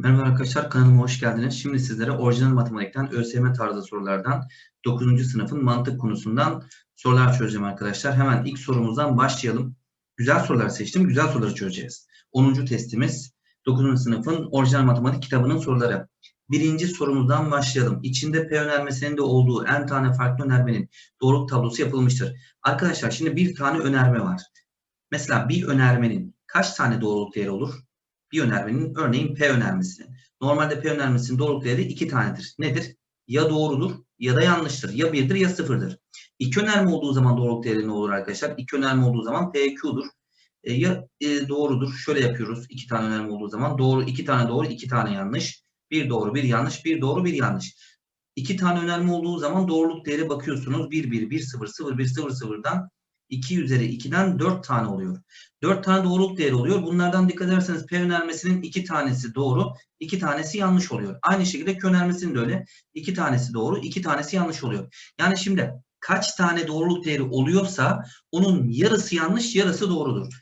Merhaba arkadaşlar kanalıma hoş geldiniz. Şimdi sizlere orijinal matematikten ÖSYM tarzı sorulardan 9. sınıfın mantık konusundan sorular çözeceğim arkadaşlar. Hemen ilk sorumuzdan başlayalım. Güzel sorular seçtim. Güzel soruları çözeceğiz. 10. testimiz 9. sınıfın orijinal matematik kitabının soruları. Birinci sorumuzdan başlayalım. İçinde P önermesinin de olduğu en tane farklı önermenin doğruluk tablosu yapılmıştır. Arkadaşlar şimdi bir tane önerme var. Mesela bir önermenin kaç tane doğruluk değeri olur? Bir önermenin örneğin P önermesinin. Normalde P önermesinin doğruluk değeri iki tanedir. Nedir? Ya doğrudur ya da yanlıştır. Ya birdir ya sıfırdır. İki önerme olduğu zaman doğruluk değeri ne olur arkadaşlar? İki önerme olduğu zaman PQ'dur. E, ya e, doğrudur. Şöyle yapıyoruz. İki tane önerme olduğu zaman. Doğru, iki tane doğru, iki tane yanlış. Bir doğru, bir yanlış, bir doğru, bir yanlış. İki tane önerme olduğu zaman doğruluk değeri bakıyorsunuz. 1, 1, 1, 0, 0, 1, 0, 0'dan 2 üzeri 2'den 4 tane oluyor. 4 tane doğruluk değeri oluyor. Bunlardan dikkat ederseniz P önermesinin 2 tanesi doğru, 2 tanesi yanlış oluyor. Aynı şekilde Q önermesinin de öyle. 2 tanesi doğru, 2 tanesi yanlış oluyor. Yani şimdi kaç tane doğruluk değeri oluyorsa onun yarısı yanlış, yarısı doğrudur.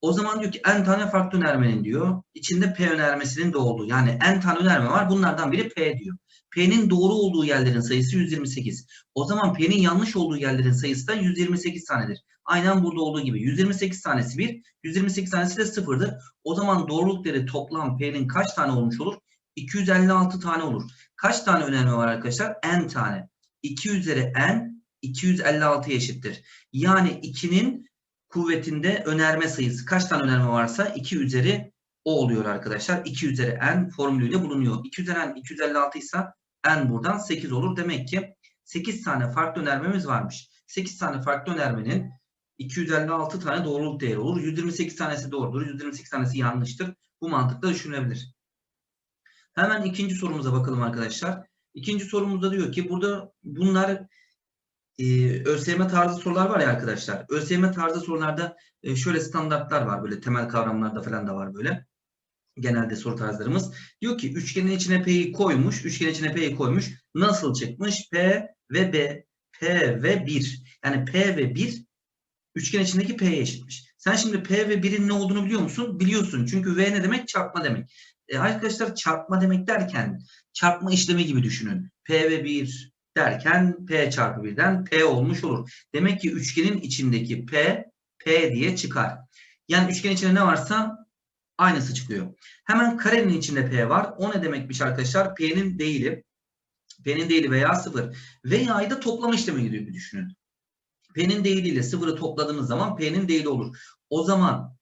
O zaman diyor ki n tane farklı önermenin diyor. içinde P önermesinin de olduğu. Yani n tane önerme var. Bunlardan biri P diyor. P'nin doğru olduğu yerlerin sayısı 128. O zaman P'nin yanlış olduğu yerlerin sayısı da 128 tanedir. Aynen burada olduğu gibi. 128 tanesi 1, 128 tanesi de 0'dır. O zaman doğruluk değeri toplam P'nin kaç tane olmuş olur? 256 tane olur. Kaç tane önerme var arkadaşlar? N tane. 2 üzeri N 256 eşittir. Yani 2'nin kuvvetinde önerme sayısı kaç tane önerme varsa 2 üzeri o oluyor arkadaşlar. 2 üzeri n formülüyle bulunuyor. 2 üzeri n 256 ise n buradan 8 olur. Demek ki 8 tane farklı önermemiz varmış. 8 tane farklı önermenin 256 tane doğruluk değeri olur. 128 tanesi doğrudur. 128 tanesi yanlıştır. Bu mantıkla düşünülebilir. Hemen ikinci sorumuza bakalım arkadaşlar. İkinci sorumuzda diyor ki burada bunlar e, ÖSYM tarzı sorular var ya arkadaşlar. ÖSYM tarzı sorularda e, şöyle standartlar var böyle temel kavramlarda falan da var böyle. Genelde soru tarzlarımız. Diyor ki üçgenin içine P'yi koymuş. Üçgenin içine P'yi koymuş. Nasıl çıkmış? P ve B. P ve 1. Yani P ve 1 üçgen içindeki P'ye eşitmiş. Sen şimdi P ve 1'in ne olduğunu biliyor musun? Biliyorsun. Çünkü V ne demek? Çarpma demek. E, arkadaşlar çarpma demek derken çarpma işlemi gibi düşünün. P ve 1 derken P çarpı 1'den P olmuş olur. Demek ki üçgenin içindeki P, P diye çıkar. Yani üçgen içinde ne varsa aynısı çıkıyor. Hemen karenin içinde P var. O ne demekmiş arkadaşlar? P'nin değili. P'nin değili veya sıfır. Veya'yı da toplama işlemi gibi düşünün. P'nin değiliyle sıfırı topladığınız zaman P'nin değili olur. O zaman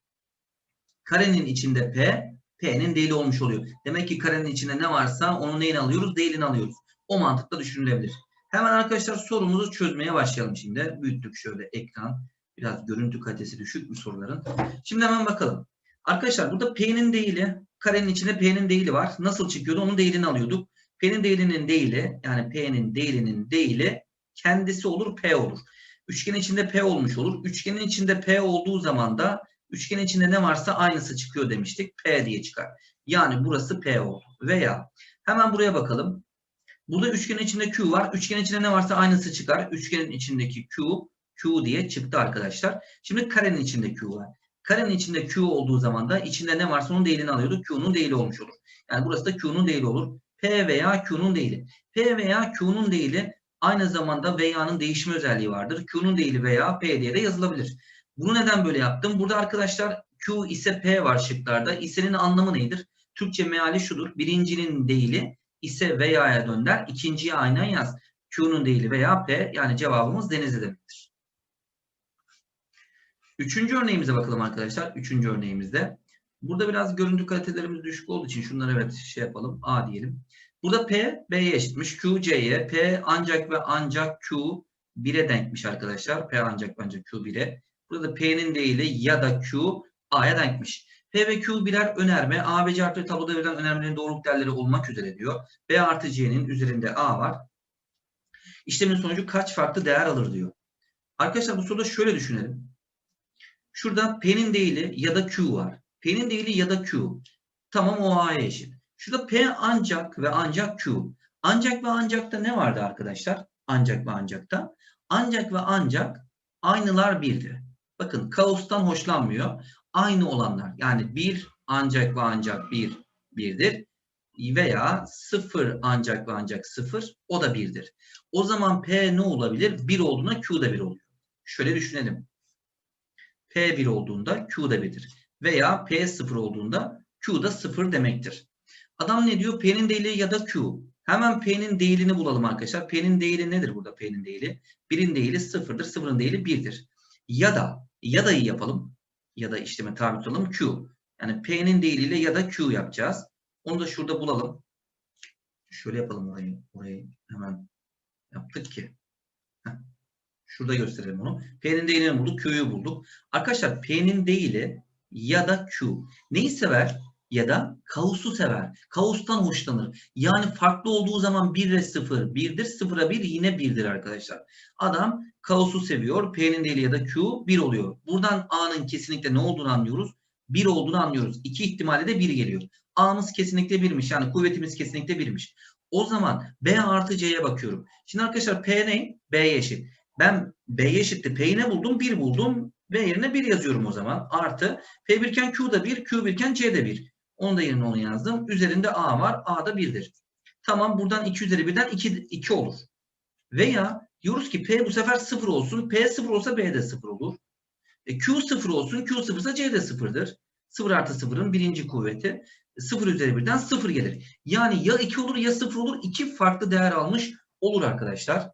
karenin içinde P, P'nin değili olmuş oluyor. Demek ki karenin içinde ne varsa onun neyini alıyoruz? Değilini alıyoruz. O mantıkla düşünülebilir. Hemen arkadaşlar sorumuzu çözmeye başlayalım şimdi. Büyüttük şöyle ekran. Biraz görüntü kalitesi düşük mü soruların? Şimdi hemen bakalım. Arkadaşlar burada P'nin değili, karenin içinde P'nin değili var. Nasıl çıkıyordu? Onun değilini alıyorduk. P'nin değilinin değili, yani P'nin değilinin değili kendisi olur, P olur. Üçgenin içinde P olmuş olur. Üçgenin içinde P olduğu zaman da üçgenin içinde ne varsa aynısı çıkıyor demiştik. P diye çıkar. Yani burası P oldu. Veya hemen buraya bakalım. Burada üçgenin içinde Q var. Üçgenin içinde ne varsa aynısı çıkar. Üçgenin içindeki Q, Q diye çıktı arkadaşlar. Şimdi karenin içinde Q var. Karenin içinde Q olduğu zaman da içinde ne varsa onun değilini alıyorduk. Q'nun değili olmuş olur. Yani burası da Q'nun değili olur. P veya Q'nun değili. P veya Q'nun değili aynı zamanda veya'nın değişme özelliği vardır. Q'nun değili veya P diye de yazılabilir. Bunu neden böyle yaptım? Burada arkadaşlar Q ise P var şıklarda. İse'nin anlamı nedir? Türkçe meali şudur. Birincinin değili ise veya'ya dönder. İkinciye aynen yaz. Q'nun değili veya P yani cevabımız denizli demektir. Üçüncü örneğimize bakalım arkadaşlar. Üçüncü örneğimizde. Burada biraz görüntü kalitelerimiz düşük olduğu için şunları evet şey yapalım. A diyelim. Burada P B'ye eşitmiş. Q C'ye. P ancak ve ancak Q 1'e denkmiş arkadaşlar. P ancak ve ancak Q 1'e. Burada P'nin değili ya da Q A'ya denkmiş. P ve Q birer önerme. A ve C artı tabloda verilen önermelerin doğruluk değerleri olmak üzere diyor. B artı C'nin üzerinde A var. İşlemin sonucu kaç farklı değer alır diyor. Arkadaşlar bu soruda şöyle düşünelim. Şurada P'nin değili ya da Q var. P'nin değili ya da Q. Tamam o A'ya eşit. Şurada P ancak ve ancak Q. Ancak ve ancakta ne vardı arkadaşlar? Ancak ve ancakta. Ancak ve ancak aynılar birdir. Bakın kaostan hoşlanmıyor. Aynı olanlar yani bir ancak ve ancak bir birdir. veya 0 ancak ve ancak 0 o da 1'dir. O zaman P ne olabilir? 1 olduğunda Q da 1 oluyor. Şöyle düşünelim. P 1 olduğunda Q da 1'dir. Veya P 0 olduğunda Q da 0 demektir. Adam ne diyor? P'nin değili ya da Q. Hemen P'nin değilini bulalım arkadaşlar. P'nin değili nedir burada P'nin değili? 1'in değili 0'dır. 0'ın değili 1'dir. Ya da ya da iyi yapalım. Ya da işleme tabi tutalım Q. Yani P'nin değiliyle ya da Q yapacağız. Onu da şurada bulalım. Şöyle yapalım orayı. Orayı hemen yaptık ki. Şurada gösterelim onu. P'nin değilini bulduk. Q'yu bulduk. Arkadaşlar P'nin değili ya da Q. Neyi sever? Ya da kaosu sever. Kaostan hoşlanır. Yani farklı olduğu zaman 1 ile 0 1'dir. 0'a 1 yine 1'dir arkadaşlar. Adam kaosu seviyor. P'nin değili ya da Q 1 oluyor. Buradan A'nın kesinlikle ne olduğunu anlıyoruz. 1 olduğunu anlıyoruz. İki ihtimali de 1 geliyor. A'mız kesinlikle 1'miş. Yani kuvvetimiz kesinlikle 1'miş. O zaman B artı C'ye bakıyorum. Şimdi arkadaşlar P ne? B'ye eşit. Ben B'ye eşitti. P'yi ne buldum? 1 buldum. B yerine 1 yazıyorum o zaman. Artı P 1 iken Q da 1, Q 1 iken C de 1. Onu da yerine onu yazdım. Üzerinde A var. A da 1'dir. Tamam buradan 2 üzeri 1'den 2, 2 olur. Veya diyoruz ki P bu sefer 0 olsun. P 0 olsa B de 0 olur. E, Q 0 olsun. Q 0 ise C de 0'dır. 0 artı 0'ın birinci kuvveti. 0 üzeri 1'den 0 gelir. Yani ya 2 olur ya 0 olur. İki farklı değer almış olur arkadaşlar.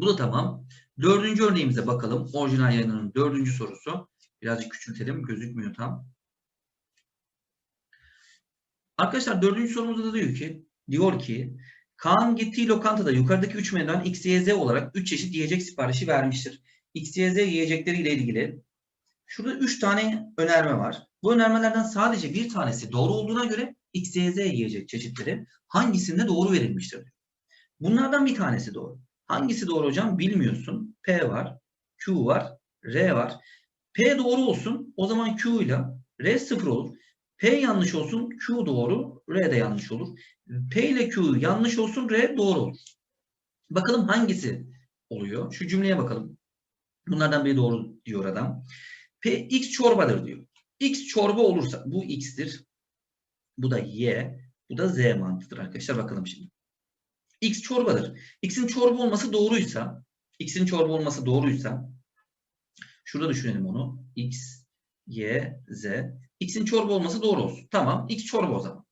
Bu da tamam. Dördüncü örneğimize bakalım. Orijinal yayınının dördüncü sorusu. Birazcık küçültelim. Gözükmüyor tam. Arkadaşlar dördüncü sorumuzda da diyor ki diyor ki Kaan gittiği lokantada yukarıdaki 3 menüden X, Y, Z olarak 3 çeşit yiyecek siparişi vermiştir. X, Y, Z yiyecekleriyle ilgili şurada 3 tane önerme var. Bu önermelerden sadece bir tanesi doğru olduğuna göre X, Y, Z yiyecek çeşitleri hangisinde doğru verilmiştir? Bunlardan bir tanesi doğru. Hangisi doğru hocam bilmiyorsun. P var, Q var, R var. P doğru olsun o zaman Q ile R sıfır olur. P yanlış olsun Q doğru, R de yanlış olur. P ile Q yanlış olsun R doğru olur. Bakalım hangisi oluyor? Şu cümleye bakalım. Bunlardan biri doğru diyor adam. P X çorbadır diyor. X çorba olursa bu X'tir. Bu da Y. Bu da Z mantığıdır arkadaşlar. Bakalım şimdi. X çorbadır. X'in çorba olması doğruysa X'in çorba olması doğruysa şurada düşünelim onu. X, Y, Z. X'in çorba olması doğru olsun. Tamam. X çorba o zaman.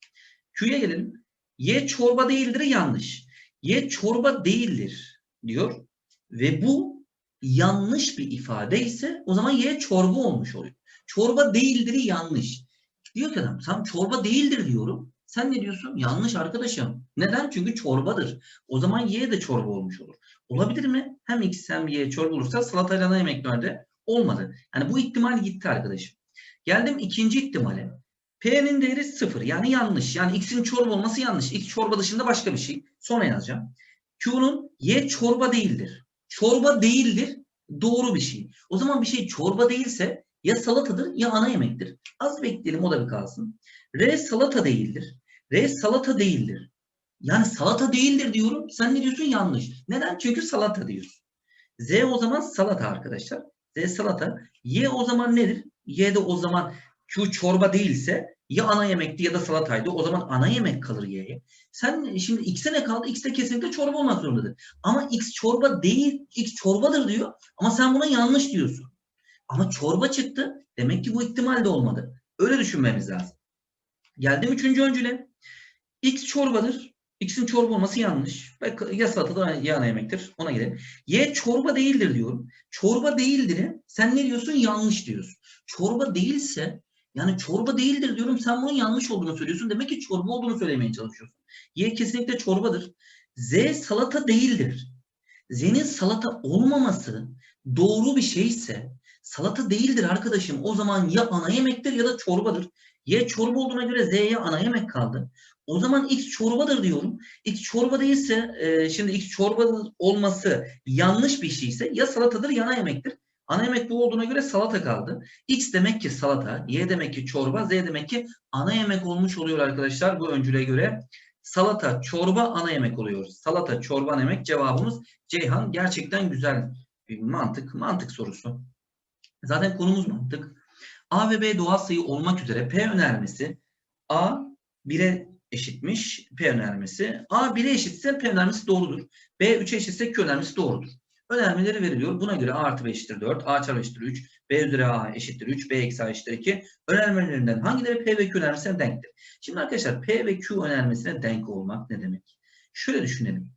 Q'ya gelelim. Y çorba değildir yanlış. Y çorba değildir diyor. Ve bu yanlış bir ifade ise o zaman Y çorba olmuş oluyor. Çorba değildir yanlış. Diyor ki adam sen çorba değildir diyorum. Sen ne diyorsun? Yanlış arkadaşım. Neden? Çünkü çorbadır. O zaman Y de çorba olmuş olur. Olabilir mi? Hem X hem Y çorba olursa salatayla ana yemeklerde olmadı. Yani bu ihtimal gitti arkadaşım. Geldim ikinci ihtimale. P'nin değeri sıfır. Yani yanlış. Yani X'in çorba olması yanlış. X çorba dışında başka bir şey. Sonra yazacağım. Q'nun Y çorba değildir. Çorba değildir. Doğru bir şey. O zaman bir şey çorba değilse ya salatadır ya ana yemektir. Az bekleyelim o da bir kalsın. R salata değildir. R salata değildir. Yani salata değildir diyorum. Sen ne diyorsun? Yanlış. Neden? Çünkü salata diyorsun. Z o zaman salata arkadaşlar. Z salata. Y o zaman nedir? Y de o zaman Q çorba değilse ya ana yemekti ya da salataydı. O zaman ana yemek kalır Y'ye. Sen şimdi X'e ne kaldı? X'te kesinlikle çorba olmak zorundadır. Ama X çorba değil, X çorbadır diyor. Ama sen buna yanlış diyorsun. Ama çorba çıktı. Demek ki bu ihtimal de olmadı. Öyle düşünmemiz lazım. Geldim üçüncü öncüle. X çorbadır. X'in çorba olması yanlış. Ya salata ya ana yemektir. Ona gidelim. Y çorba değildir diyorum. Çorba değildir. Sen ne diyorsun? Yanlış diyorsun. Çorba değilse yani çorba değildir diyorum. Sen bunun yanlış olduğunu söylüyorsun. Demek ki çorba olduğunu söylemeye çalışıyorsun. Y kesinlikle çorbadır. Z salata değildir. Z'nin salata olmaması doğru bir şeyse salata değildir arkadaşım. O zaman ya ana yemektir ya da çorbadır. Y çorba olduğuna göre Z'ye ana yemek kaldı. O zaman X çorbadır diyorum. X çorba değilse e, şimdi X çorba olması yanlış bir şeyse ya salatadır ya ana yemektir. Ana yemek bu olduğuna göre salata kaldı. X demek ki salata, Y demek ki çorba, Z demek ki ana yemek olmuş oluyor arkadaşlar bu öncüle göre. Salata, çorba, ana yemek oluyor. Salata, çorba, ana yemek cevabımız Ceyhan. Gerçekten güzel bir mantık, mantık sorusu. Zaten konumuz mantık. A ve B doğal sayı olmak üzere P önermesi A 1'e eşitmiş P önermesi. A 1'e eşitse P önermesi doğrudur. B 3'e eşitse Q önermesi doğrudur. Önermeleri veriliyor. Buna göre A artı B eşittir 4, A çarpı eşittir 3, B üzeri A eşittir 3, B eksi A eşittir 2. Önermelerinden hangileri P ve Q önermesine denktir? Şimdi arkadaşlar P ve Q önermesine denk olmak ne demek? Şöyle düşünelim.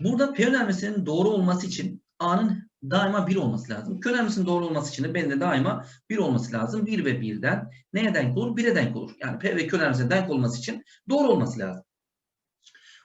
Burada P önermesinin doğru olması için A'nın daima 1 olması lazım. Q önermesinin doğru olması için de B'nin de daima 1 olması lazım. 1 ve 1'den neye denk olur? 1'e denk olur. Yani P ve Q önermesine denk olması için doğru olması lazım.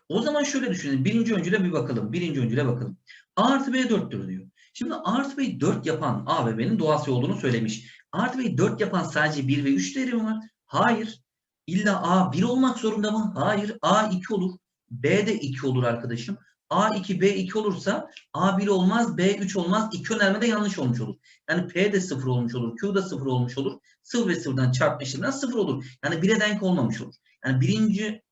O zaman şöyle düşünelim. Birinci öncüle bir bakalım. Birinci öncüle bakalım. A artı B 4'tür diyor. Şimdi A artı B'yi 4 yapan A ve B'nin doğası olduğunu söylemiş. A artı B'yi 4 yapan sadece 1 ve 3 değeri mi var? Hayır. İlla A 1 olmak zorunda mı? Hayır. A 2 olur. B de 2 olur arkadaşım. A 2, B 2 olursa A 1 olmaz, B 3 olmaz. İki önerme de yanlış olmuş olur. Yani P de 0 olmuş olur, Q da 0 olmuş olur. 0 ve 0'dan çarpma işleminden 0 olur. Yani 1'e denk olmamış olur. Yani birinci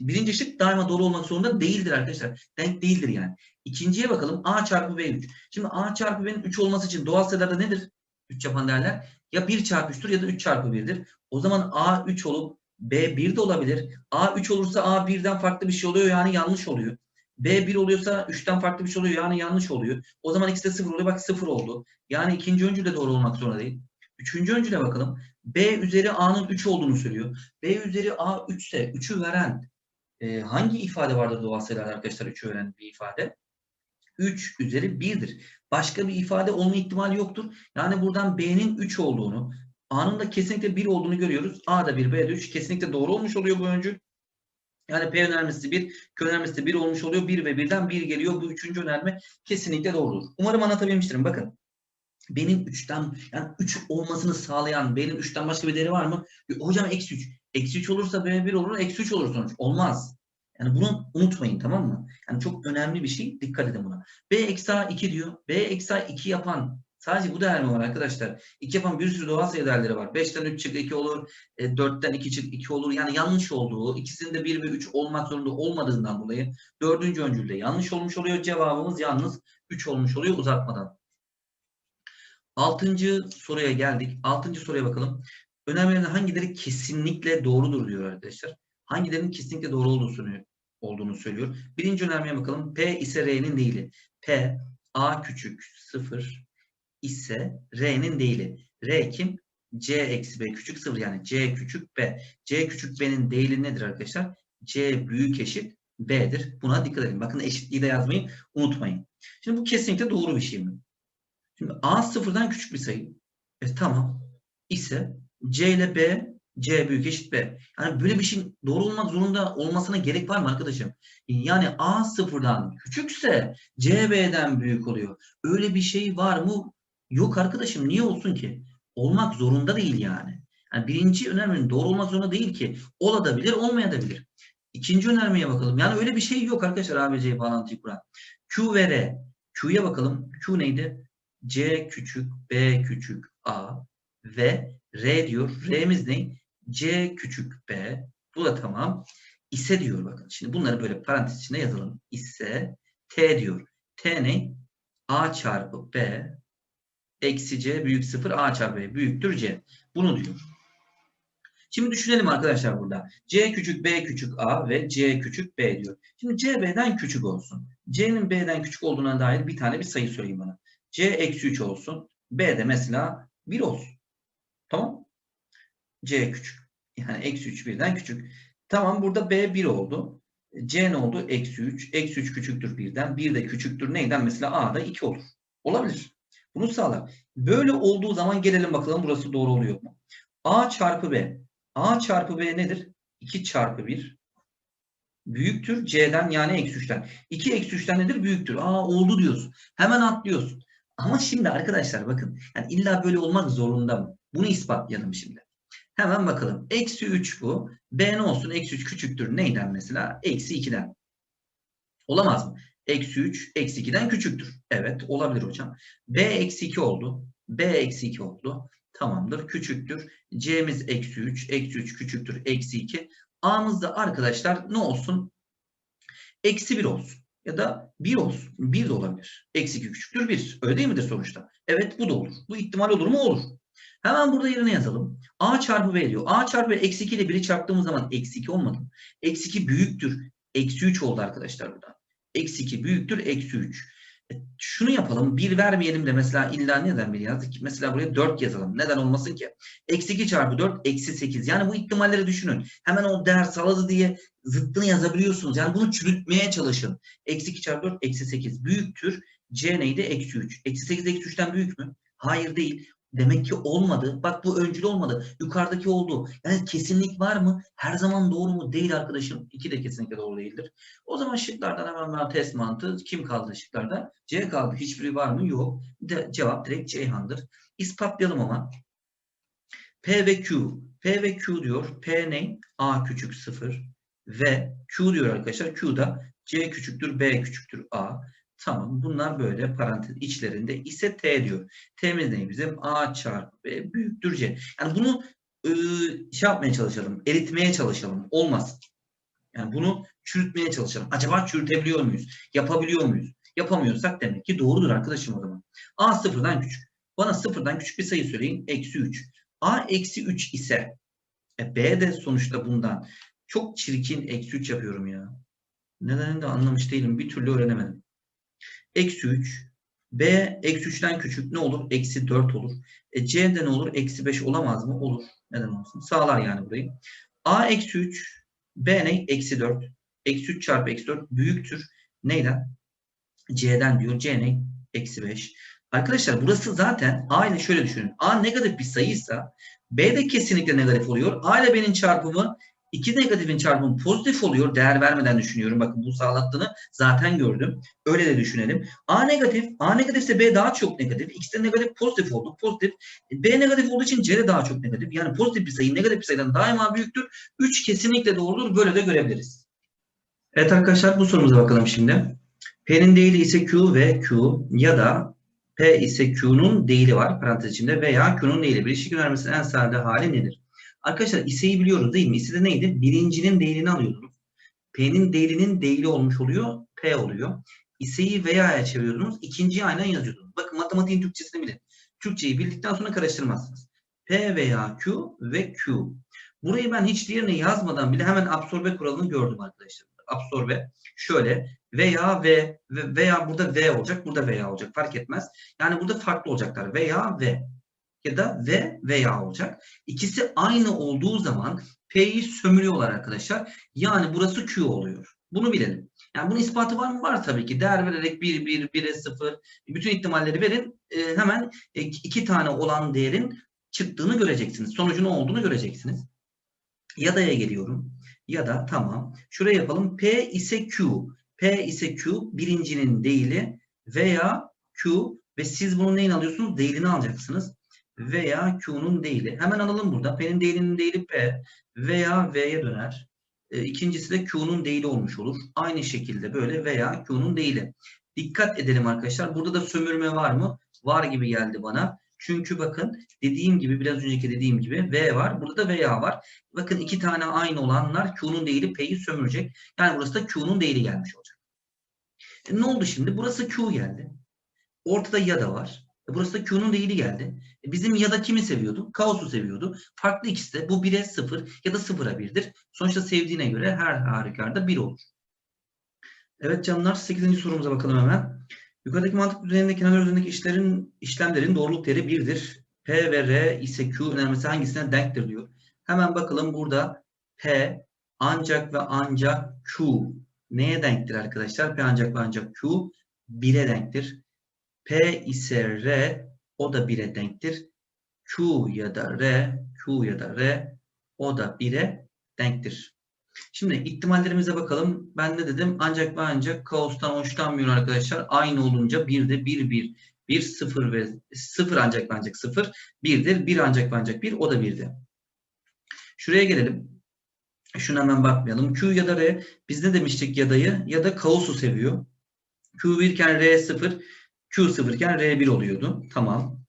birinci şık daima doğru olmak zorunda değildir arkadaşlar. Denk değildir yani. İkinciye bakalım. A çarpı B 3. Şimdi A çarpı B'nin 3 olması için doğal sayılarda nedir? 3 yapan değerler. Ya 1 çarpı 3'tür ya da 3 çarpı 1'dir. O zaman A 3 olup B 1 de olabilir. A 3 olursa A 1'den farklı bir şey oluyor yani yanlış oluyor. B 1 oluyorsa 3'ten farklı bir şey oluyor yani yanlış oluyor. O zaman ikisi de 0 oluyor. Bak 0 oldu. Yani ikinci öncül de doğru olmak zorunda değil. Üçüncü öncüle bakalım. B üzeri A'nın 3 olduğunu söylüyor. B üzeri A 3 ise 3'ü veren e, hangi ifade vardır doğal sayılarda arkadaşlar 3'ü veren bir ifade? 3 üzeri 1'dir. Başka bir ifade olma ihtimali yoktur. Yani buradan B'nin 3 olduğunu, A'nın da kesinlikle 1 olduğunu görüyoruz. A da 1, B de 3. Kesinlikle doğru olmuş oluyor bu öncül. Yani P önermesi 1, Q önermesi de 1 olmuş oluyor. 1 ve 1'den 1 geliyor. Bu üçüncü önerme kesinlikle doğrudur. Umarım anlatabilmiştirim. Bakın. Benim 3'ten yani 3 olmasını sağlayan benim 3'ten başka bir değeri var mı? Hocam eksi 3. Eksi 3 olursa B 1 olur. Eksi 3 olur sonuç. Olmaz. Yani bunu unutmayın tamam mı? Yani çok önemli bir şey. Dikkat edin buna. B eksi A 2 diyor. B eksi A 2 yapan Sadece bu değer mi var arkadaşlar? 2 yapan bir sürü doğal sayı değerleri var. 5'ten 3 çık 2 olur. E, 4'ten 2 çık 2 olur. Yani yanlış olduğu, ikisinde 1 ve 3 olmak zorunda olmadığından dolayı dördüncü öncülde yanlış olmuş oluyor. Cevabımız yalnız 3 olmuş oluyor uzatmadan. Altıncı soruya geldik. Altıncı soruya bakalım. Önermelerin hangileri kesinlikle doğrudur diyor arkadaşlar. Hangilerinin kesinlikle doğru olduğunu, olduğunu söylüyor. Birinci önermeye bakalım. P ise R'nin değili. P, A küçük 0 ise R'nin değili. R kim? C eksi B küçük 0 yani C küçük B. C küçük B'nin değili nedir arkadaşlar? C büyük eşit B'dir. Buna dikkat edin. Bakın eşitliği de yazmayı unutmayın. Şimdi bu kesinlikle doğru bir şey mi? Şimdi A sıfırdan küçük bir sayı. E, tamam. İse C ile B C büyük eşit B. Yani böyle bir şeyin doğru olmak zorunda olmasına gerek var mı arkadaşım? Yani A sıfırdan küçükse C B'den büyük oluyor. Öyle bir şey var mı? Yok arkadaşım niye olsun ki? Olmak zorunda değil yani. yani birinci önermenin doğru olmak zorunda değil ki. Olabilir, olmayabilir. İkinci önermeye bakalım. Yani öyle bir şey yok arkadaşlar ABC bağlantıyı kuran. Q ve R. Q'ya bakalım. Q neydi? C küçük, B küçük, A ve R diyor. R'miz ne? C küçük B. Bu da tamam. İse diyor bakın. Şimdi bunları böyle parantez içinde yazalım. İse T diyor. T ne? A çarpı B eksi C büyük 0 A çarpı B büyüktür C. Bunu diyor. Şimdi düşünelim arkadaşlar burada. C küçük B küçük A ve C küçük B diyor. Şimdi C B'den küçük olsun. C'nin B'den küçük olduğuna dair bir tane bir sayı söyleyeyim bana. C eksi 3 olsun. B de mesela 1 olsun. Tamam. C küçük. Yani eksi 3 birden küçük. Tamam burada B 1 oldu. C ne oldu? Eksi 3. Eksi 3 küçüktür birden. 1 de küçüktür neyden? Mesela A da 2 olur. Olabilir. Bunu sağlar. Böyle olduğu zaman gelelim bakalım burası doğru oluyor mu? A çarpı B. A çarpı B nedir? 2 çarpı 1 büyüktür C'den yani eksi 3'ten. 2 eksi 3'ten nedir? Büyüktür. Aa oldu diyorsun. Hemen atlıyorsun. Ama şimdi arkadaşlar bakın yani illa böyle olmak zorunda mı? Bunu ispatlayalım şimdi. Hemen bakalım. Eksi 3 bu. B ne olsun? Eksi 3 küçüktür. Neyden mesela? Eksi 2'den. Olamaz mı? Eksi 3 eksi 2'den küçüktür. Evet olabilir hocam. B eksi 2 oldu. B eksi 2 oldu. Tamamdır. Küçüktür. C'miz eksi 3. Eksi 3 küçüktür. Eksi 2. A'mız da arkadaşlar ne olsun? Eksi 1 olsun. Ya da 1 olsun. 1 de olabilir. Eksi 2 küçüktür 1. Öyle değil midir sonuçta? Evet bu da olur. Bu ihtimal olur mu? Olur. Hemen burada yerine yazalım. A çarpı B diyor. A çarpı eksi 2 ile 1'i çarptığımız zaman eksi 2 olmadı? Eksi 2 büyüktür. Eksi 3 oldu arkadaşlar burada. Eksi 2 büyüktür. Eksi 3. E, şunu yapalım. 1 vermeyelim de mesela illa neden 1 yazdık? Mesela buraya 4 yazalım. Neden olmasın ki? Eksi 2 çarpı 4 eksi 8. Yani bu ihtimalleri düşünün. Hemen o değer sağladı diye zıttını yazabiliyorsunuz. Yani bunu çürütmeye çalışın. Eksi 2 çarpı 4 eksi 8 büyüktür. C neydi? Eksi 3. Eksi 8 eksi 3'ten büyük mü? Hayır değil. Demek ki olmadı. Bak bu öncül olmadı. Yukarıdaki oldu. Yani kesinlik var mı? Her zaman doğru mu? Değil arkadaşım. İki de kesinlikle doğru değildir. O zaman şıklardan hemen ben test mantığı. Kim kaldı şıklarda? C kaldı. Hiçbiri var mı? Yok. De, cevap direkt Ceyhan'dır. İspatlayalım ama. P ve Q. P ve Q diyor. P ne? A küçük 0. Ve Q diyor arkadaşlar. Q da C küçüktür B küçüktür A. Tamam bunlar böyle parantez içlerinde ise T diyor. T'miz ne bizim? A çarpı B büyüktür C. Yani bunu e, şey yapmaya çalışalım. Eritmeye çalışalım. Olmaz. Yani bunu çürütmeye çalışalım. Acaba çürütebiliyor muyuz? Yapabiliyor muyuz? Yapamıyorsak demek ki doğrudur arkadaşım o zaman. A sıfırdan küçük. Bana sıfırdan küçük bir sayı söyleyin. Eksi 3. A eksi 3 ise e, B de sonuçta bundan çok çirkin eksi 3 yapıyorum ya. Nedenini de anlamış değilim. Bir türlü öğrenemedim. Eksi 3. B eksi 3'ten küçük ne olur? Eksi 4 olur. E, C'de ne olur? Eksi 5 olamaz mı? Olur. Neden olmasın? Sağlar yani burayı. A eksi 3. B ne? Eksi 4. Eksi 3 çarpı eksi 4 büyüktür. Neyden? C'den diyor. C ne? Eksi 5. Arkadaşlar burası zaten A ile şöyle düşünün. A negatif bir sayıysa B de kesinlikle negatif oluyor. A ile B'nin çarpımı iki negatifin çarpımı pozitif oluyor. Değer vermeden düşünüyorum. Bakın bu sağlattığını zaten gördüm. Öyle de düşünelim. A negatif. A negatifse B daha çok negatif. İkisi de negatif pozitif oldu. Pozitif. B negatif olduğu için C de daha çok negatif. Yani pozitif bir sayı negatif bir sayıdan daima büyüktür. 3 kesinlikle doğrudur. Böyle de görebiliriz. Evet arkadaşlar bu sorumuza bakalım şimdi. P'nin değili ise Q ve Q ya da P ise Q'nun değili var parantez içinde veya Q'nun değili. Bir ilişki vermesinin en sade hali nedir? Arkadaşlar iseyi biliyoruz değil mi? İse de neydi? Birincinin değilini alıyordunuz. P'nin değilinin değili olmuş oluyor. P oluyor. İseyi veya'ya çeviriyordunuz. İkinciyi aynen yazıyordunuz. Bakın matematiğin Türkçesini bilin. Türkçeyi bildikten sonra karıştırmazsınız. P veya Q ve Q. Burayı ben hiç diğerini yazmadan bile hemen absorbe kuralını gördüm arkadaşlar. Absorbe şöyle veya ve veya burada V olacak, burada veya olacak fark etmez. Yani burada farklı olacaklar. Veya ve ya da ve veya olacak. İkisi aynı olduğu zaman P'yi sömürüyorlar arkadaşlar. Yani burası Q oluyor. Bunu bilelim. Yani bunun ispatı var mı? Var tabii ki. Değer vererek 1, 1, 1'e 0 bütün ihtimalleri verin. E, hemen iki tane olan değerin çıktığını göreceksiniz. Sonucu olduğunu göreceksiniz. Ya da'ya geliyorum. Ya da tamam. Şuraya yapalım. P ise Q. P ise Q birincinin değili veya Q ve siz bunun neyin alıyorsunuz? Değilini alacaksınız. Veya Q'nun değili. Hemen alalım burada. P'nin değilinin değili P veya V'ye döner. E, ikincisi de Q'nun değili olmuş olur. Aynı şekilde böyle veya Q'nun değili. Dikkat edelim arkadaşlar. Burada da sömürme var mı? Var gibi geldi bana. Çünkü bakın dediğim gibi biraz önceki dediğim gibi V var. Burada da veya var. Bakın iki tane aynı olanlar Q'nun değili P'yi sömürecek. Yani burası da Q'nun değili gelmiş olacak. E, ne oldu şimdi? Burası Q geldi. Ortada ya da var. E, burası da Q'nun değili geldi. E, bizim ya da kimi seviyordu? Kaosu seviyordu. Farklı ikisi de bu 1'e 0 ya da 0'a 1'dir. Sonuçta sevdiğine göre her halükarda 1 olur. Evet canlar 8. sorumuza bakalım hemen. Yukarıdaki mantık düzeninde kenar üzerindeki işlerin, işlemlerin doğruluk değeri 1'dir. P ve R ise Q önermesi hangisine denktir diyor. Hemen bakalım burada P ancak ve ancak Q neye denktir arkadaşlar? P ancak ve ancak Q 1'e denktir. P ise R o da 1'e denktir. Q ya da R, Q ya da R o da 1'e denktir. Şimdi ihtimallerimize bakalım. Ben ne dedim? Ancak ve ancak kaostan hoşlanmıyor arkadaşlar. Aynı olunca 1'de 1, 1, 1, 0 ve 0 ancak ve ancak 0, 1'dir. 1 ancak ve ancak 1, o da 1'de. Şuraya gelelim. Şuna hemen bakmayalım. Q ya da R, biz ne demiştik yadayı? Ya da kaosu seviyor. Q 1 iken R 0, Q 0 iken R 1 oluyordu. Tamam.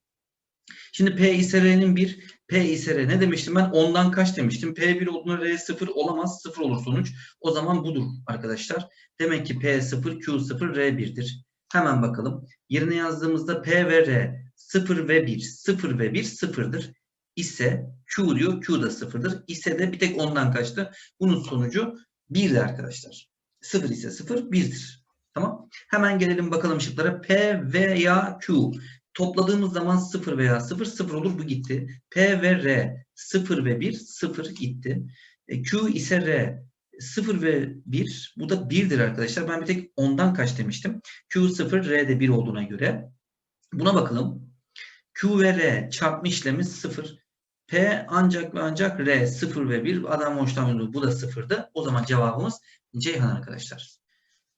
Şimdi P ise R'nin 1, P ise R ne demiştim ben? 10'dan kaç demiştim? P1 olduğunda R 0 olamaz. 0 olur sonuç. O zaman budur arkadaşlar. Demek ki P 0, Q 0, R 1'dir. Hemen bakalım. Yerine yazdığımızda P ve R 0 ve 1, 0 ve 1 sıfırdır. ise Q diyor, Q da sıfırdır. ise de bir tek ondan kaçtı. Bunun sonucu 1'dir arkadaşlar. 0 ise 0, 1'dir. Tamam. Hemen gelelim bakalım şıklara. P veya Q. Topladığımız zaman 0 veya 0, 0 olur bu gitti. P ve R 0 ve 1, 0 gitti. E, Q ise R 0 ve 1, bu da 1'dir arkadaşlar. Ben bir tek ondan kaç demiştim. Q 0, R de 1 olduğuna göre. Buna bakalım. Q ve R çarpma işlemi 0. P ancak ve ancak R 0 ve 1. Adam hoşlanmıyordu. Bu da 0'dı. O zaman cevabımız Ceyhan arkadaşlar.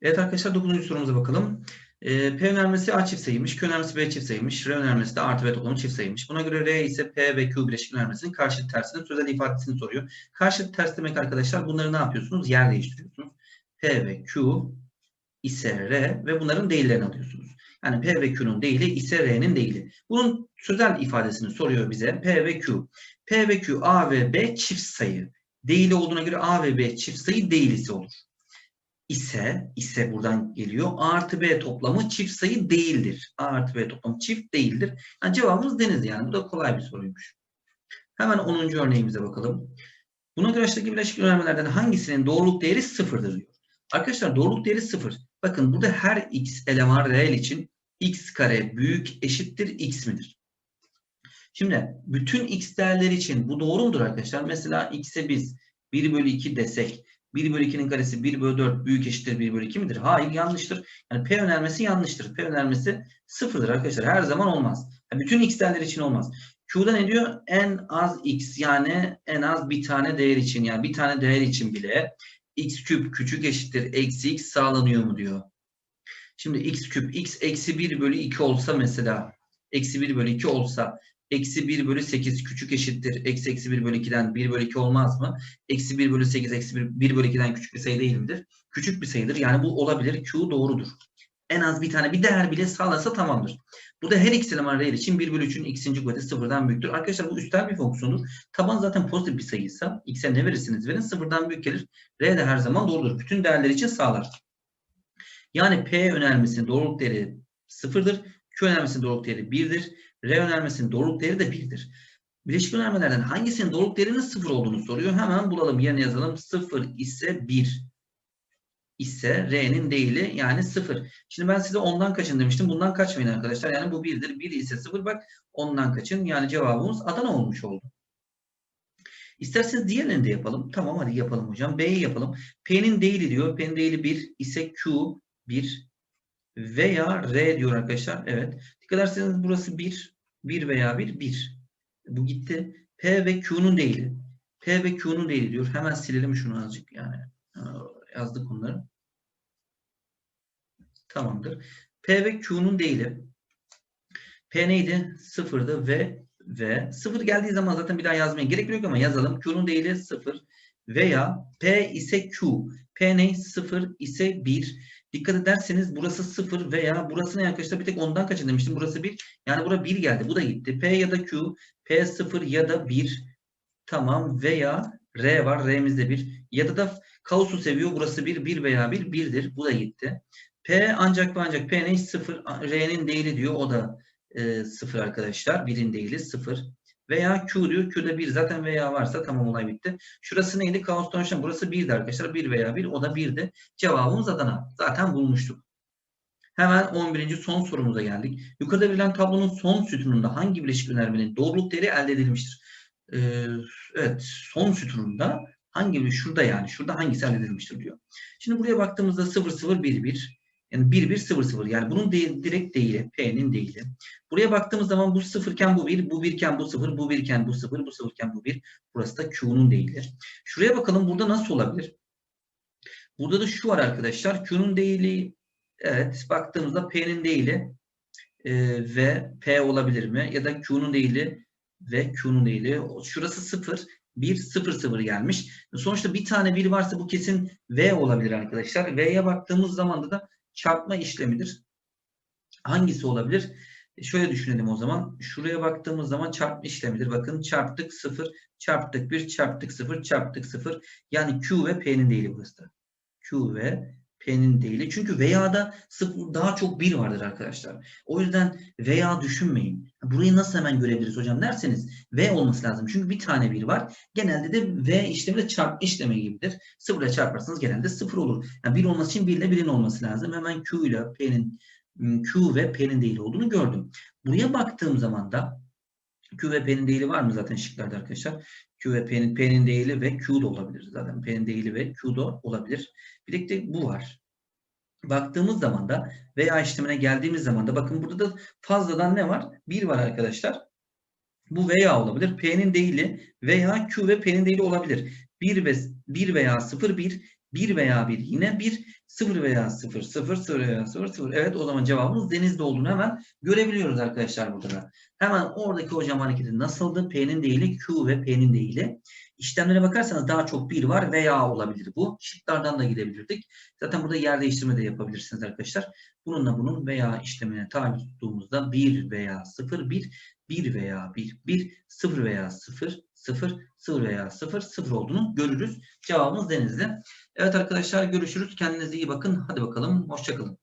Evet arkadaşlar 9. sorumuza bakalım. E, P önermesi A çift sayıymış. Q önermesi B çift sayıymış. R önermesi de artı B toplamı çift sayıymış. Buna göre R ise P ve Q bileşik önermesinin karşıt tersinin sözel ifadesini soruyor. Karşıt ters demek arkadaşlar bunları ne yapıyorsunuz? Yer değiştiriyorsunuz. P ve Q ise R ve bunların değillerini alıyorsunuz. Yani P ve Q'nun değili ise R'nin değili. Bunun sözel ifadesini soruyor bize. P ve Q. P ve Q A ve B çift sayı. Değili olduğuna göre A ve B çift sayı değilisi olur. İse, ise buradan geliyor. A artı B toplamı çift sayı değildir. A artı B toplamı çift değildir. Yani cevabımız deniz yani. Bu da kolay bir soruymuş. Hemen 10. örneğimize bakalım. Buna göre aşağıdaki bileşik önermelerden hangisinin doğruluk değeri sıfırdır diyor. Arkadaşlar doğruluk değeri sıfır. Bakın burada her x eleman reel için x kare büyük eşittir x midir? Şimdi bütün x değerleri için bu doğru mudur arkadaşlar? Mesela x'e biz 1 bölü 2 desek 1 bölü 2'nin karesi 1 bölü 4 büyük eşittir 1 bölü 2 midir? Hayır yanlıştır. Yani P önermesi yanlıştır. P önermesi sıfırdır arkadaşlar. Her zaman olmaz. Yani bütün x için olmaz. Q'da ne diyor? En az x yani en az bir tane değer için yani bir tane değer için bile x küp küçük eşittir eksi x sağlanıyor mu diyor. Şimdi x küp x eksi 1 bölü 2 olsa mesela eksi 1 bölü 2 olsa eksi 1 bölü 8 küçük eşittir eksi eksi 1 bölü 2'den 1 bölü 2 olmaz mı? Eksi 1 bölü 8 eksi 1, 1 bölü 2'den küçük bir sayı değil midir? Küçük bir sayıdır. Yani bu olabilir. Q doğrudur. En az bir tane bir değer bile sağlasa tamamdır. Bu da her x eleman reel için 1 bölü 3'ün x'inci kuvveti sıfırdan büyüktür. Arkadaşlar bu üstel bir fonksiyondur. Taban zaten pozitif bir sayıysa x'e ne verirsiniz verin sıfırdan büyük gelir. R de her zaman doğrudur. Bütün değerler için sağlar. Yani P önermesinin doğruluk değeri sıfırdır. Q önermesinin doğruluk değeri 1'dir. R önermesinin doğruluk değeri de 1'dir. Bileşik önermelerden hangisinin doğruluk değerinin sıfır olduğunu soruyor. Hemen bulalım. Yerine yazalım. 0 ise 1 ise R'nin değili yani 0. Şimdi ben size ondan kaçın demiştim. Bundan kaçmayın arkadaşlar. Yani bu 1'dir. 1 ise 0 bak ondan kaçın. Yani cevabımız Adana olmuş oldu. İsterseniz diğerlerini de yapalım. Tamam hadi yapalım hocam. B'yi yapalım. P'nin değili diyor. P'nin değili 1 ise Q 1 veya R diyor arkadaşlar. Evet. Dikkat ederseniz burası 1. 1 veya 1 1. Bu gitti. P ve Q'nun değili. P ve Q'nun değili diyor. Hemen silelim şunu azıcık yani. Yazdık bunları. Tamamdır. P ve Q'nun değili. P neydi? Sıfırdı ve ve sıfır geldiği zaman zaten bir daha yazmaya gerek yok ama yazalım. Q'nun değili sıfır veya P ise Q. P ne? Sıfır ise bir. Dikkat ederseniz burası sıfır veya burası ne? Bir tek ondan kaçın demiştim. Burası bir. Yani bura bir geldi. Bu da gitti. P ya da Q. P sıfır ya da bir. Tamam. Veya R var. R'miz de bir. Ya da da kaosu seviyor. Burası bir. Bir veya bir. Birdir. Bu da gitti. P ancak ve ancak P ne? Sıfır. R'nin değili diyor. O da e, arkadaşlar. Birin değili sıfır. Veya Q diyor. Q'da 1 zaten veya varsa tamam olay bitti. Şurası neydi? Kaos dönüşüm. Burası 1'di arkadaşlar. 1 veya 1. O da 1'di. Cevabımız Adana. Zaten bulmuştuk. Hemen 11. son sorumuza geldik. Yukarıda verilen tablonun son sütununda hangi bileşik önermenin doğruluk değeri elde edilmiştir? Ee, evet. Son sütununda hangi şurada yani şurada hangisi elde edilmiştir diyor. Şimdi buraya baktığımızda 0 0 1 1 yani 1 1 0 0 yani bunun de, direkt değili P'nin değili. Buraya baktığımız zaman bu sıfırken bu 1, bu 1 iken bu 0, bu 1 iken bu 0, bu 0 iken bu 1. Burası da Q'nun değili. Şuraya bakalım burada nasıl olabilir? Burada da şu var arkadaşlar. Q'nun değili evet baktığımızda P'nin değili e, ve P olabilir mi? Ya da Q'nun değili ve Q'nun değili. Şurası 0. 1, 0, 0 gelmiş. Sonuçta bir tane 1 varsa bu kesin V olabilir arkadaşlar. V'ye baktığımız zaman da çarpma işlemidir. Hangisi olabilir? E şöyle düşünelim o zaman. Şuraya baktığımız zaman çarpma işlemidir. Bakın çarptık 0, çarptık 1, çarptık 0, çarptık 0. Yani Q ve P'nin değili burası da. Q ve P'nin değili. Çünkü veya'da sıfır daha çok bir vardır arkadaşlar. O yüzden veya düşünmeyin. Burayı nasıl hemen görebiliriz hocam derseniz V olması lazım. Çünkü bir tane bir var. Genelde de V işlemi de çarp işlemi gibidir. Sıfırla çarparsanız genelde sıfır olur. Yani bir olması için bir ile birin olması lazım. Hemen Q ile P'nin Q ve P'nin değil olduğunu gördüm. Buraya baktığım zaman da Q ve P'nin değili var mı zaten şıklarda arkadaşlar? Q ve P'nin P'nin değili ve Q da olabilir zaten. P'nin değili ve Q da olabilir. Bir de bu var. Baktığımız zaman da veya işlemine geldiğimiz zaman da bakın burada da fazladan ne var? 1 var arkadaşlar. Bu veya olabilir. P'nin değili veya Q ve P'nin değili olabilir. 1 ve 1 veya 0 1 1 veya 1 yine 1 0 veya 0 0 0 veya 0 0 evet o zaman cevabımız denizde olduğunu hemen görebiliyoruz arkadaşlar burada da. Hemen oradaki hocam hareketi nasıldı? P'nin değili Q ve P'nin değili. İşlemlere bakarsanız daha çok 1 var veya olabilir bu. Şıklardan da gidebilirdik. Zaten burada yer değiştirme de yapabilirsiniz arkadaşlar. Bununla bunun veya işlemine tabi tuttuğumuzda 1 veya 0 1 1 veya 1 1 0 veya 0 0 0 veya 0 0 olduğunu görürüz. Cevabımız denizli. Evet arkadaşlar görüşürüz. Kendinize iyi bakın. Hadi bakalım. Hoşçakalın.